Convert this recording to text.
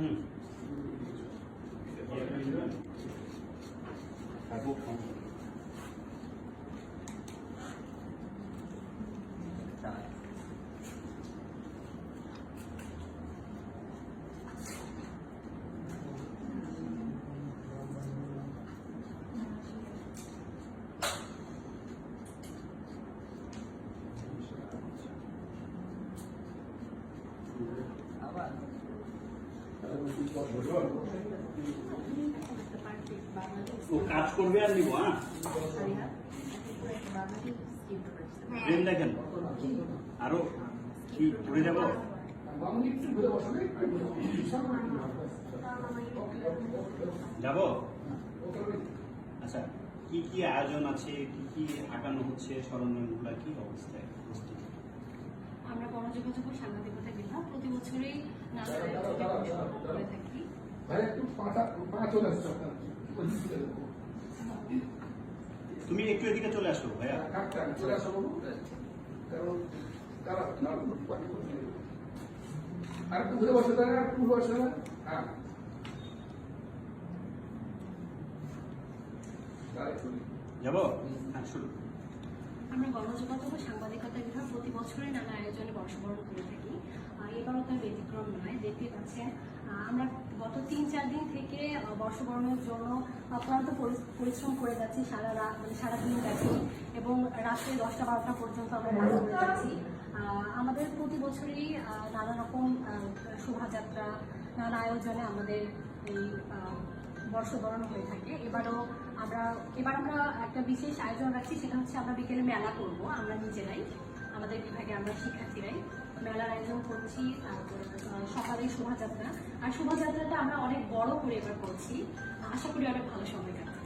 嗯。还不成。再来。五十来块钱。你，来吧。ও কাজ করবে আর নিবো হ্যাঁ? ট্রেন দেখেন আরও কি ঘুরে যাব? যাব? আচ্ছা কি কি আয়োজন আছে? কি কি আঁকানো হচ্ছে? স্মরণীয়গুলা কি অবস্থায়? আমরা গণযোগাযোগ তুমি একটু এদিকে চলে আসো, ভাইয়া। চলে আর বসে আর বসে না হ্যাঁ হ্যাঁ আমরা গণযোগাযোগ ও সাংবাদিকতা বিভাগ প্রতি বছরই নানা আয়োজনে বর্ষবরণ করে থাকি। এবারও তার ব্যতিক্রম নয় দেখতে পাচ্ছেন আমরা গত তিন, চার দিন থেকে বর্ষবরণের জন্য অক্লান্ত পরিশ্রম করে যাচ্ছি সারা রাত মানে সারা দিন যাচ্ছি এবং রাত্রে দশটা, বারোটা পর্যন্ত আমরা কাজ করে যাচ্ছি। আমাদের প্রতি বছরই নানা রকম শোভাযাত্রা, নানা আয়োজনে আমাদের এই বর্ষবরণ হয়ে থাকে। এবারও আমরা, এবার আমরা একটা বিশেষ আয়োজন রাখছি, সেটা হচ্ছে আমরা বিকেলে মেলা করব, আমরা নিজেরাই। আমাদের বিভাগে আমরা শিক্ষার্থীরাই মেলার আয়োজন করছি, তারপর সকালে শোভাযাত্রা। আর শোভাযাত্রাটা আমরা অনেক বড় করে এবার করছি। আশা করি অনেক ভালো সময় কাটবে।